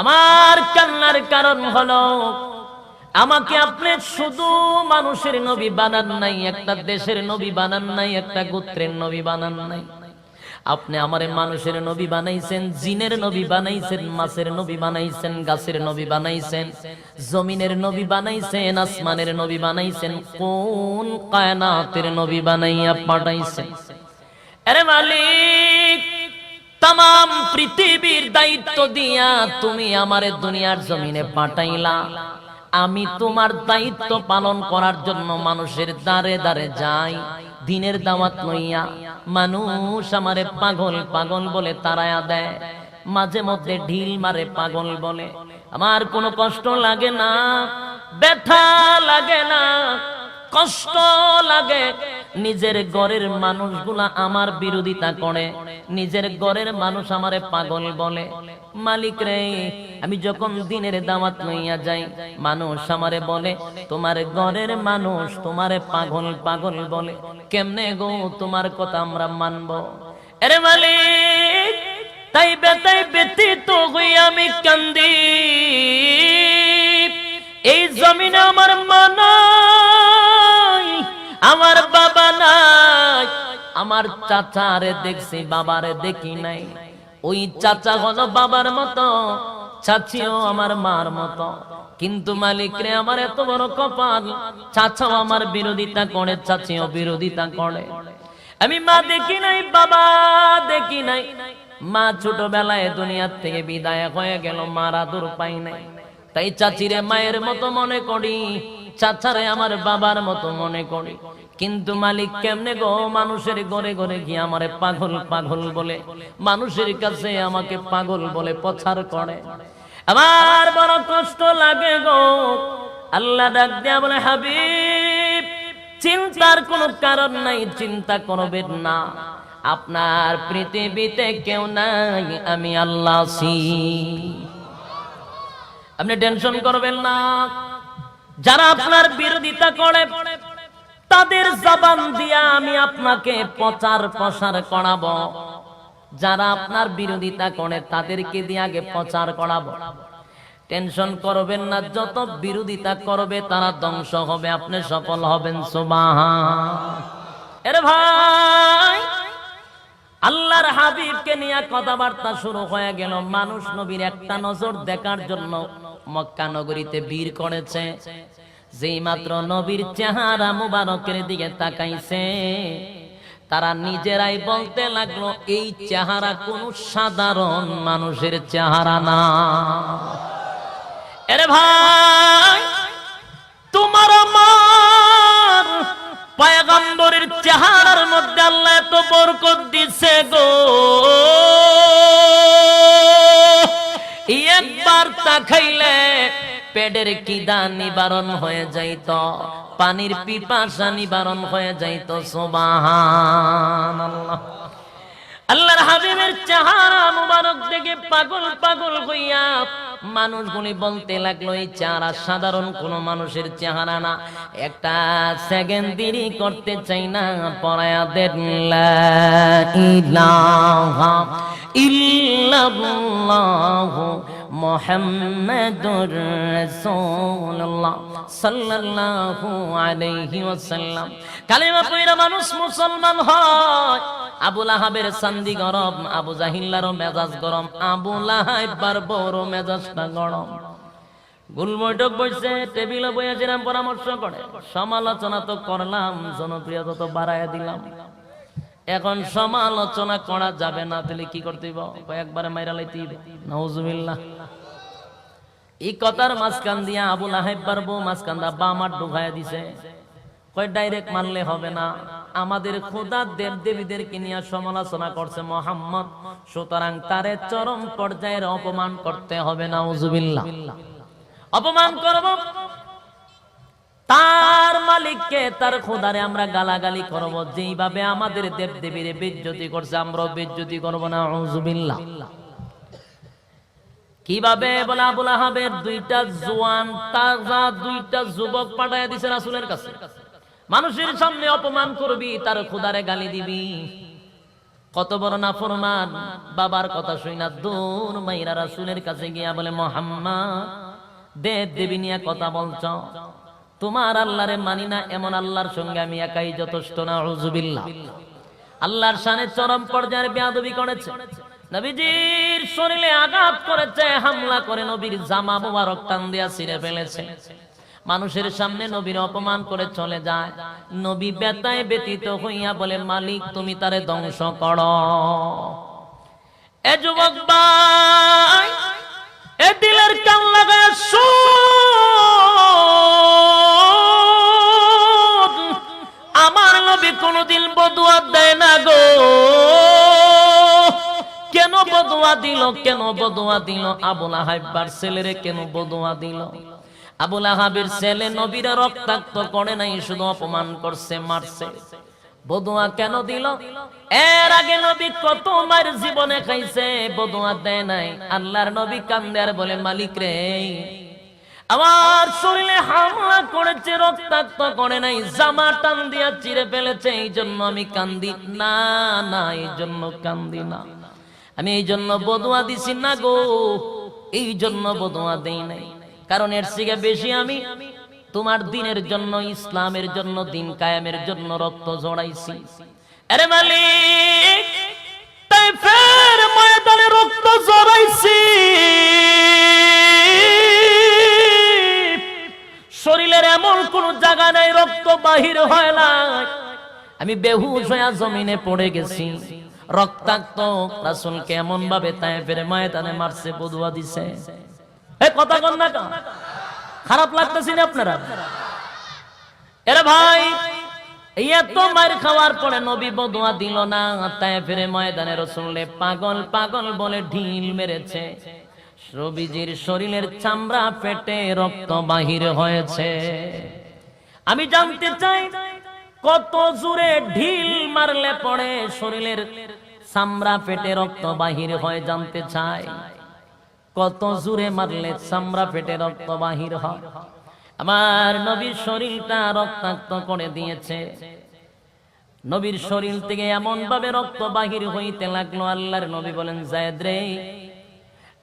আমার কান্নার কারণ হলো আমাকে আপনি শুধু মানুষের নবী বানান নাই, একটা দেশের নবী বানান নাই, একটা গোত্রের নবী বানান নাই। আপনি আমারে মানুষের নবী বানাইছেন, জিনের নবী বানাইছেন, মাছের নবী বানাইছেন, গাছের নবী বানাইছেন, জমিনের নবী বানাইছেন, আসমানের নবী বানাইছেন, কোন কায়নাতের নবী বানাইয়া পাঠাইছেন। আরে মালিক তাম পৃথিবীর দায়িত্ব দিয়া তুমি আমারে দুনিয়ার জমিনে পাঠাইলা। আমি তোমার দায়িত্ব পালন করার জন্য মানুষের দাঁড়ে দাঁড়ে যাই, দিনের দাওয়াত লইয়া। মানুষ আমারে পাগল পাগল বলে তারায়া দেয়, মাঝে মধ্যে ঢিল মারে পাগল বলে। আমার কোনো কষ্ট লাগে না, ব্যথা লাগে না কষ্ট লাগে। নিজের ঘরের মানুষগুলা আমার বিরোধিতা করে। নিজের ঘরের মানুষ আমারে পাগল বলে। মালিক রে, আমি যখন দিনের দাওয়াত লইয়া যাই, মানুষ আমারে বলে, তোমার ঘরের মানুষ তোমারে পাগল পাগল বলে। কেমনে গো তোমার কথা আমরা মানব? আরে মালিক তাই বেতাই ব্যতীত হই আমি কান্দি। এই জমিনে আমার মা নাই আমার বাবা নাই। আমার চাচা চাচারে দেখছি, বাবারে দেখি নাই। ওই চাচা হলো বাবার মতো, চাচিও আমার মার মতো। কিন্তু মালিক রে, আমার এত বড় কপাল। চাচাও আমার বিরোধিতা করে, চাচিও বিরোধিতা করে। আমি মা দেখি নাই, বাবা দেখি নাই। মা ছোটবেলায় দুনিয়ার থেকে বিদায় হয়ে গেল, মারা দূর পাই নাই। তাই চাচিরে মায়ের মতো মনে করি চাচারে আমার বাবার মতো মনে করি। কিন্তু মালিক কেমনে গো? মানুষের ঘরে ঘরে গিয়ে আমারে পাগল পাগল বলে। মানুষের কাছে আমাকে পাগল বলে প্রচার করে। আমার বড় কষ্ট লাগে গো। আল্লাহ ডাক দিয়া বলে, হাবিব, চিন্তার কোনো কারণ নাই, চিন্তা করবেন না। আপনার পৃথিবীতে কেউ নাই, আমি আল্লাহ আপনি টেনশন করবেন না। যারা আপনার বিরোধিতা করে, তাদের জবান দিয়া আমি আপনাকে প্রচার প্রসার করাবো। যারা আপনার বিরোধিতা করে, তাদেরকে দিয়ে আগে প্রচার করাবো। টেনশন করবেন না, যত বিরোধিতা করবে, তারা ধ্বংস হবে, আপনি সফল হবেন সুবাহ এর ভাই! আল্লাহর হাবিবকে নিয়ে কথাবার্তা শুরু হয়ে গেল। মানুষ নবীর একটা নজর দেখার জন্য মক্কা নগরীতে বীর করেছে। যেই মাত্র নবীর চেহারা মুবারকের দিকে তাকাইছে, তারা নিজেরাই বলতে লাগল, এই চেহারা কোন সাধারণ মানুষের চেহারা না। এরে ভাই, তোমার আমার চেহারার মধ্যে আল্লাহ এত বরকত দিছে গো। একবার তাকাইলে পেটের কিদা নিবারণ হয়ে যাইত, পানির পিপাসা নিবারণ হয়ে যাইত সোবাহান আল্লাহ হাবিবের চেহারা মুবারক দেখে পাগল পাগল হইয়া মানুষগুলি বলতে লাগল, এই চেহারা সাধারণ কোন মানুষের চেহারা না, একটা সেকেন্ড দেরি করতে চাই না, পড়ায়া দেন ইল্লাল্লাহু মুহাম্মাদুর রাসূলুল্লাহ সাল্লাল্লাহু আলাইহি ওয়াসাল্লাম। কালিমা পড়া মানুষ মুসলমান হয়। আবু লাহাবের সান্দি গরম, আবু জাহিল্লারও মেজাজ গরম, আবু লাহাইবার বড় মেজাজটা গরম। গুল বৈঠক বসছে, টেবিলে বইয়াছিলাম পরামর্শ করে। সমালোচনা তো করলাম, জনপ্রিয়তা তো বাড়াইয়া দিলাম। এখন সমালোচনা করা যাবে না, তাহলে কি করতে কয়েকবারে মাইরা লাইতে হইবে? নাউজুবিল্লাহ। এই কথার মাঝখান দিয়া আবু লাহাইব পারব মাঝখান দা বামার ঢুকাইয়া দিছে। ডাইরেক্ট মানলে হবে না। আমাদের খোদা দেব দেবীদেরকে নিয়ে সমালোচনা করছে মোহাম্মদ। সুতরাং তারে চরম পর্যায়ের অপমান করতে হবে না অপমান করব? তার মালিককে, তার খোদারে আমরা গালাগালি করব। যেইভাবে আমাদের দেব দেবীর বেজ্জতি করছে আমরা বেজ্জতি করব না উজুবিল্লাহ কীভাবে বলে আবুল আহাবের দুইটা জোয়ান তাজা দুইটা যুবক পাঠায় দিছে রাসূলের কাছে? মানুষের সামনে অপমান করবি, তার খুদারে গালি দিবি। কত বড় নাফরমান, বাবার কথা শুই না দূর মাইরা রাসুলের কাছে গিয়া বলে, মোহাম্মদ দেব দেবী নিয়ে কথা বলছ? তোমার আল্লাহরে মানি না, এমন আল্লাহর সঙ্গে আমি একাই যথেষ্ট না রুজুবিল্লাহ আল্লাহর শানে চরম পর্যায়ের বেয়াদবি করেছে। নবীজির শরীরে আঘাত করেছে, হামলা করে নবীর জামা মোবারক টান দিয়া ছিঁড়ে ফেলেছে। মানুষের সামনে নবীর অপমান করে চলে যায়। নবী বেতায় ব্যতীত হইয়া বলে, মালিক, তুমি তারে ধ্বংস কর। এ যুবক এ দিলের কান লাগায় বদুয়া দেয় না গো। কেন বদুয়া দিল, কেন বদুয়া দিল? আবুল আহাইবার ছেলেরে কেন বদুয়া দিল? ছেলে নবীরা রক্তাক্ত করে নাই, শুধু অপমান করছে, মারছে। বদুয়া কেন দিল? এর আগে নবী কত মার জীবনে খাইছে, বদুয়া দেয় নাই। আল্লাহর নবী কান্দে আর বলে, মালিক রে আমার শরীরে হামলা করেছে, রক্তাক্ত করে নাই, জামা টান দিয়া চিরে ফেলেছে এই জন্য আমি কান্দি। না না এই জন্য কান্দি না। আমি এই জন্য বদুয়া দিছি না গো এই জন্য বদুয়া দেই নাই। কারণ এর থেকে বেশি আমি তোমার দিনের জন্য, ইসলামের জন্য, দিন কায়েমের জন্য রক্ত জড়াইছি। আরে মালিক, তাই ফের ময়দানে রক্ত জড়াইছি। শরীরের এমন কোন জায়গা নাই, রক্ত বাহির হয় না। আমি বেহুশ হয়ে জমিনে পড়ে গেছি। রক্তাক্ত রাসুল কেমন ভাবে তাই ফেরে ময়দানে মারছে, বদুয়া দিছে। এ কথা কন না? খারাপ লাগতেছে না আপনারা? এরা ভাই এত মার খাওয়ার পরে নবী বদুয়া দিল না তাই ফিরে ময়দানে রসুললে পাগল পাগল বলে ঢিল মেরেছে। রবিজির শরীরের চামড়া পেটে রক্ত বাহির হয়েছে। আমি জানতে চাই, কত জোরে ঢিল মারলে পড়ে শরীরের চামড়া পেটে রক্ত বাহির হয় জানতে চাই, কত জোরে মারলে চামড়া পেটে রক্ত বাহির হয়। আমার নবীর শরীরটা রক্তাক্ত করে দিয়েছে। নবীর শরীর থেকে এমন ভাবে রক্ত বাহির হইতে লাগল, আল্লাহর নবী বলেন, জায়দ রে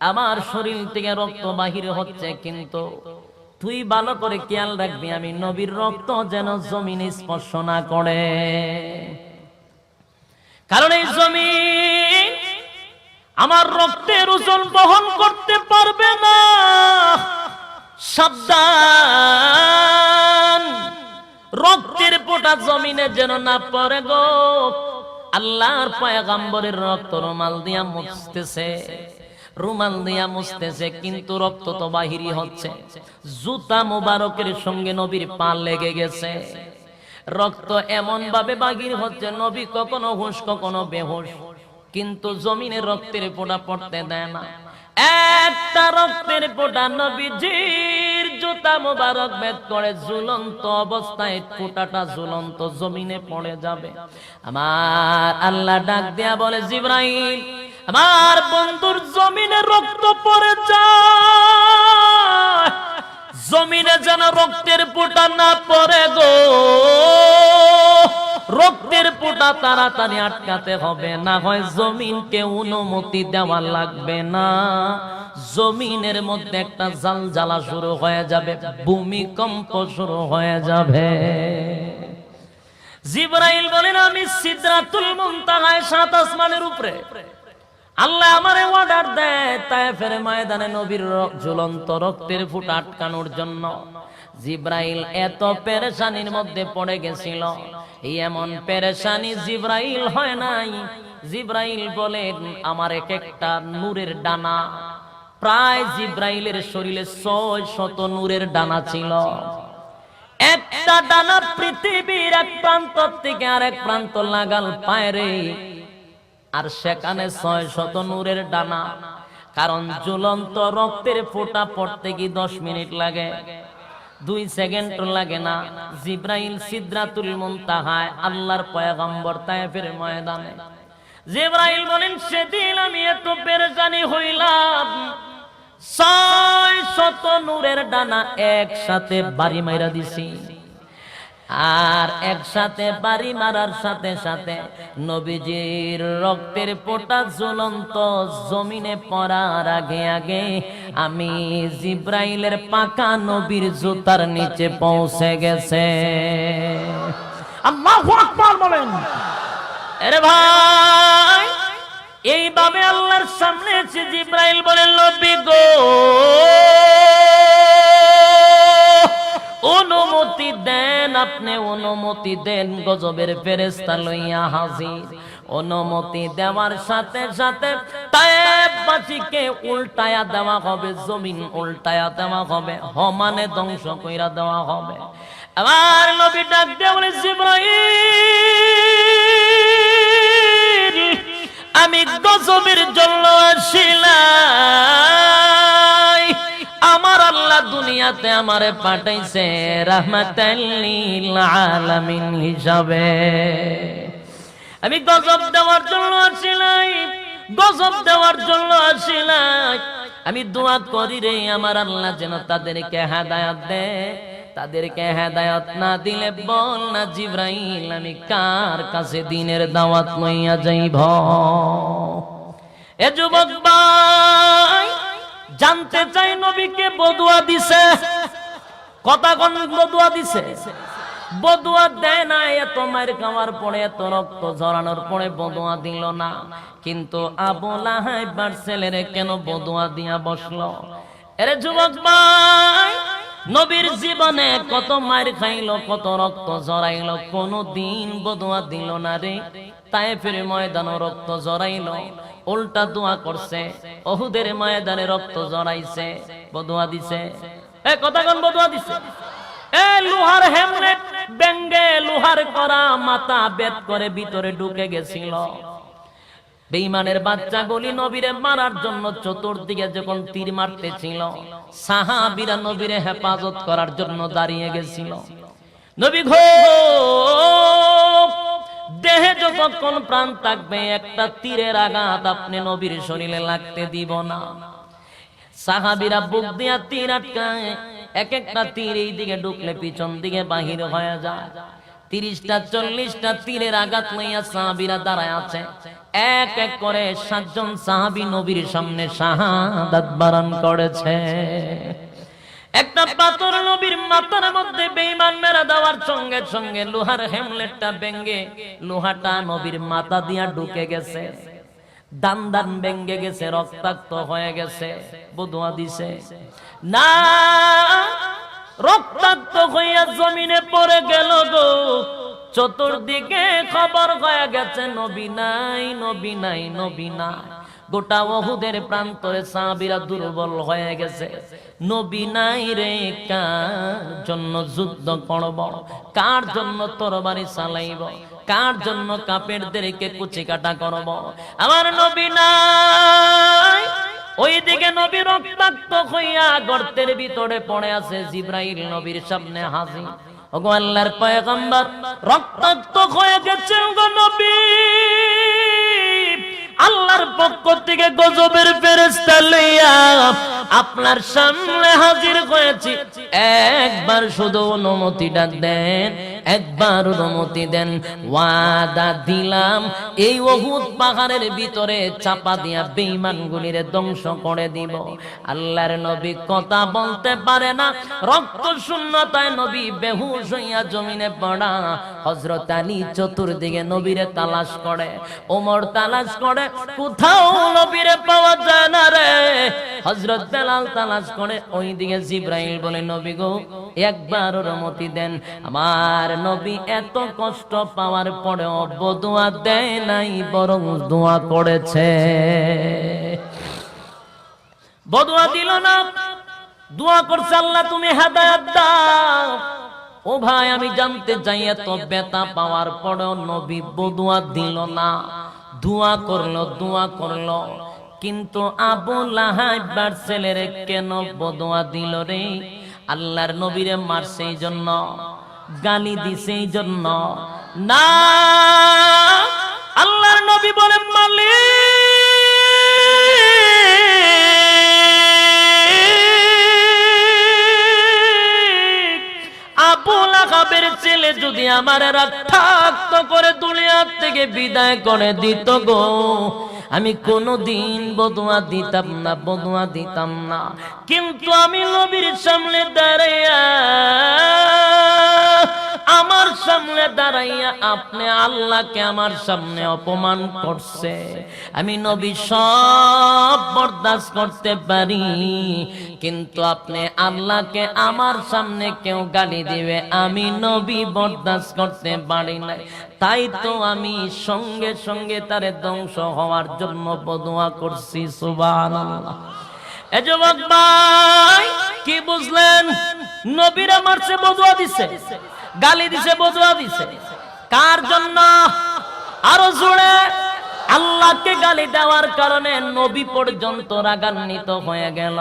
আমার শরীর থেকে রক্ত বাহির হচ্ছে, কিন্তু তুই ভালো করে খেয়াল রাখবি, আমি নবীর রক্ত যেন জমিনে স্পর্শ না করে। কারণ এই জমিন আমার রক্তের ওজন বহন করতে পারবে না। সাবধান, রক্তের পোটা জমিনে যেন না পড়ে গো। আল্লাহর পয়গাম্বরের রক্ত রুমাল দিয়া মুছতেছে। রুমাল দিয়া মুছতেছে, কিন্তু রক্ত তো বাহিরি হচ্ছে। জুতা মুবারকের সঙ্গে নবীর পা লেগে গেছে। রক্ত এমন ভাবে বাহির হচ্ছে, নবী কখনো হুঁশ, কখনো বেহুশ। কিন্তু জমিনে রক্তের পোটা পড়তে দেয় না। একটা রক্তের পোটা নবীজির জুতা মোবারক বেদ করে ঝুলন্ত অবস্থায় ফোটাটা ঝুলন্ত জমিনে পড়ে যাবে। আমার আল্লাহ ডাক দেয়া বলে, জিব্রাইল আমার বন্ধুর জমিনে রক্ত যায়। জমিনে যেন রক্তের পোটা না পড়ে গো। রক্তের পোটা তাড়াতাড়ি আটকাতে হবে, না হয় জমিনকে অনুমতি দেওয়া লাগবে না। জমিনের মধ্যে একটা জাল জ্বালা শুরু হয়ে যাবে, ভূমিকম্প শুরু হয়ে যাবে। জিব্রাইল বলেন, আমি সিদরাতুল মুনতাহায় সাত আসমানের উপরে আল্লাহ আমারে অর্ডার দেয় তাই ফেরে ময়দানে নবীর ঝুলন্ত রক্তের ফুট আটকানোর জন্য। জিব্রাইল এত পেরেশানির মধ্যে পড়ে গেছিল। এমন পেরেশানি জিব্রাইল হয় নাই। জিব্রাইল বলেন, আমার এক একটা নূরের ডানা। প্রায় জিব্রাইলের শরীরে ছয় শত নূরের ডানা ছিল। একটা ডানা পৃথিবীর এক প্রান্ত থেকে আরেক প্রান্ত লাগাল পায়রে। আর সেখানে ছয় শত নূরের ডানা। কারণ ঝুলন্ত রক্তের ফোঁটা পড়তে কি দশ মিনিট লাগে? দুই সেকেন্ড লাগে না। জিব্রাইল সিদ্রাতুল মুনতাহায় আল্লাহর পয়গম্বর তায়েফের ময়দানে। জিব্রাইল বলেন, সেদিন আমি এত পেরেশানি হইলাম। ছয় শত নূরের ডানা একসাথে বাড়ি মাইরা দিছি। আর একসাথে বাড়ি মারার সাথে সাথে নবীজির রক্তের পোটা জ্বলন্ত জমিনে পড়ার আগে আগে আমি জিব্রাইলের পাকা নবীর জুতার নিচে পৌঁছে গেছে। আল্লাহু বলেন। আরে ভাই এইভাবে আল্লাহর সামনে এসে জিব্রাইল বলেন নবী গো আপনি অনুমতি দেন গজবের ফেরেস্তা লইয়া হাজির। অনুমতি দেওয়ার সাথে সাথে তায়েববাসীকে উল্টায়া দেওয়া হবে, জমিন উল্টায়া দেওয়া হবে, হমানে ধ্বংস কইরা দেওয়া হবে। আবার নবী ডাক দিয়ে বলে, জিব্রাইল, আমি গজবের দুনিয়াতে আমারে পাঠাইছে রাহমাতাল্লিল আলামিন হিসাবে। আমি গজব দেওয়ার জন্য আসিলাই, গজব দেওয়ার জন্য আসিলাই। আমি দোয়া করি রে আমার আল্লাহ যেন তাদেরকে হেদায়াত দে, তাদেরকে হেদায়াত না দিলে বল না জিব্রাইল, আমি কার কাছে দিনের দাওয়াত লইয়া যাইব? এ যুবক ভাই! জানতে চাই নবীকে বদুয়া দিছে। কথা কোন বদুয়া দিছে। বদুয়া দেয় না এত মায়ের খাওয়ার পরে, এত রক্ত ঝরানোর পরে বদুয়া দিল না। কিন্তু আবু লাহাইবার ছেলেরে কেন বদুয়া দিয়া বসল? এরে যুবক ভাই, নবীর জীবনে কত মায়ের খাইলো, কত রক্ত জড়াইলো কোনো দিন বদুয়া দিল না রে। তাই ফিরে ময়দান রক্ত জড়াইলো উল্টা দোয়া করছে, অহুদের ময়দানে রক্ত জড়াইছে, বদুয়া দিছে। এ, কথা কোন, বদুয়া দিছে। এ, লোহার হেমলেট লোহার করা মাথা করে ভিতরে ঢুকে গেছিল। বেইমানের বাচ্চাগুলি নবীরে মারার জন্য চতুর্দিকে যখন তীর মারতেছিল, সাহাবীরা নবীরে হেফাজত করার জন্য দাঁড়িয়ে গেছিল। নবী দেহে যতক্ষণ প্রাণ থাকবে, একটা তীরের আঘাত আপনি নবীর শরীরে লাগতে দিব না। সাহাবিরা বুক দিয়া তীর আটকায় এক একটা তীর এই দিকে ঢুকলে পিছন দিকে বাহির হয়ে যায়। তিরিশটা, চল্লিশটা তীরের আঘাত লইয়া সাহাবিরা দাঁড়ায় আছে। এক এক করে সাতজন সাহাবি নবীর সামনে শাহাদাত বারণ করেছে। একটা পাথর নবীর মাথার মধ্যে বেইমান মেরা দেওয়ার সঙ্গে সঙ্গে লোহার হেমলেটটা ভেঙ্গে লোহাটা নবীর মাথা দিয়া ঢুকে গেছে। দান দান ভেঙ্গে গেছে, রক্তাক্ত হয়ে গেছে, বদুয়া দিছে। না, রক্তাক্ত হইয়া জমিনে পড়ে গেল গো। চতুর্দিকে খবর হয়ে গেছে, নবী নাই নবী নাই নবী নাই। গোটা ওহুদের প্রান্তরে সাহাবীরা দুর্বল হয়ে গেছে। নবী নাই রে, কার জন্য যুদ্ধ করব? কার জন্য তরবারি চালাইব? কার জন্য কাপেরদেরকে কুচি কাটা করব? আমার নবী নাই। ওইদিকে নবী রক্তাক্ত হইয়া গর্তের ভিতরে পড়ে আছে জিব্রাইল নবীর সামনে হাজির। ওগো আল্লাহর পয়গম্বর, রক্তাক্ত হয়ে গেছে ওগো নবী। আল্লাহর পক্ষ থেকে গজবের ফেরেস্তা লইয়া আপনার সামনে হাজির হয়েছি। একবার শুধু অনুমতিটা দেন, একবার অনুমতি দেন। ওয়াদা দিলাম, এই অহুদ পাহাড়ের ভিতরে চাপা দিয়া বেঈমানগুলিরে ধ্বংস করে দিব। আল্লাহর নবী কথা বলতে পারে না, রক্ত শূন্যতায় নবী বেহুশ হইয়া জমিনে পড়া। হজরত আলী চতুর্দিকে নবীরে তালাশ করে, ওমর তালাশ করে, কোথাও নবীরে পাওয়া যায় না রে। হযরত বেলাল তালাশ করে ওই দিকে জিব্রাইল বলে, নবী গো, একবার অনুমতি দেন। আমার নবী এত কষ্ট পাওয়ার পরেও বদুয়া দেয় নাই, বরং দোয়া করেছে। বদুয়া দিল না। দোয়া করছে, আল্লাহ, তুমি হেদায়েত দাও। ও ভাই, আমি জানতে চাই, এত বেতা পাওয়ার পরেও নবী বদুয়া দিল না। দোয়া করল দোয়া করল। কিন্তু আবু লাহাইবার ছেলেরে কেন বদোয়া দিল রে? আল্লাহর নবীরে মারছে এই জন্য, গালি দিছে এই জন্য। না, আল্লাহর নবী বলে লাহাবের ছেলে যদি আমার রক্তাক্ত করে দুনিয়ার থেকে বিদায় করে দিত গো আমি কোনোদিন বদুয়া দিতাম না বদুয়া দিতাম না। কিন্তু আমি নবীর সামনে দাঁড়াইয়া আমার সামনে দাঁড়াইয়া আপনি আল্লাহকে আমার সামনে অপমান করছে। আমি নবী সব বরদাস্ত করতে পারি, কিন্তু আপনি আল্লাহকে আমার সামনে কেউ গালি দিবে, আমি নবী বরদাস্ত করতে পারি না তাই তো আমি সঙ্গে সঙ্গে তারে ধ্বংস হওয়ার জন্য বদুয়া করছি যুবক ভাই, কি বুঝলেন? নবীরা মারছে বদুয়া দিছে। গালি দিছে বদুয়া দিছে। কার জন্য? আরও জোরে। আল্লাহকে গালি দেওয়ার কারণে নবী পর্যন্ত রাগান্বিত হয়ে গেল।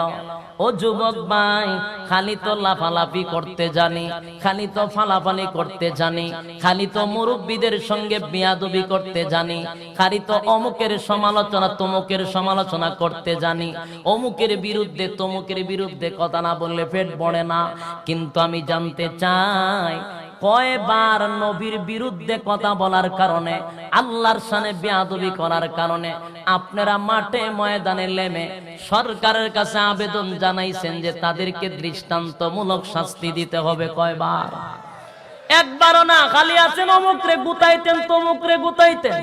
ও যুবক ভাই, খালি তো লাফালাফি করতে জানি, খালি তো ফালাফালি করতে জানি, খালি তো মুরব্বীদের সঙ্গে বিয়াদবি করতে জানি, খালি তো অমুকের সমালোচনা তমুকের সমালোচনা করতে জানি, অমুকের বিরুদ্ধে তমুকের বিরুদ্ধে কথা না বললে পেট পড়ে না। কিন্তু আমি জানতে চাই কয়বার নবীর বিরুদ্ধে কথা বলার কারণে, আল্লাহর সানে বেয়াদবি করার কারণে আপনারা মাঠে ময়দানে লেমে সরকারের কাছে আবেদন জানাইছেন যে তাদেরকে দৃষ্টান্তমূলক শাস্তি দিতে হবে কয়বার? একবারও না, খালি আছেন অমুকরে গুতাইতেন, তমুকরে গুতাইতেন।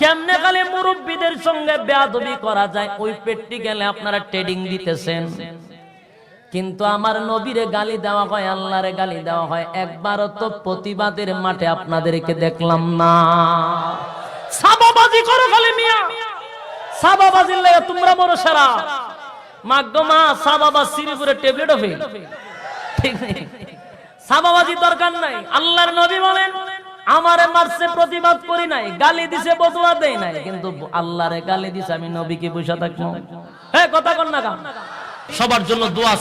কেমনে খালি মুরব্বীদের সঙ্গে বেয়াদবি করা যায়? ওই পেটটি গেলে আপনারা ট্রেডিং দিতেছেন। কিন্তু আমার নবীরে গালি দেওয়া হয়, আল্লাহরে গালি দেওয়া হয়। একবারও তো প্রতিবাদের মাঠে আপনাদেরকে দেখলাম না। সাবাবাজি মিয়া। সাবাবাজির লাগে তোমরা বড় সারা। সাবাবা নেই। সাবাবাজি দরকার নাই। আল্লাহর নবী বলেন, আমারে মারছে, প্রতিবাদ করি নাই, গালি দিছে, বদুয়া দেই নাই। কিন্তু আল্লাহরে গালি দিছে, আমি নবীকে বসে থাকব। হ্যাঁ কথা কন না সবার জন্য দোয়া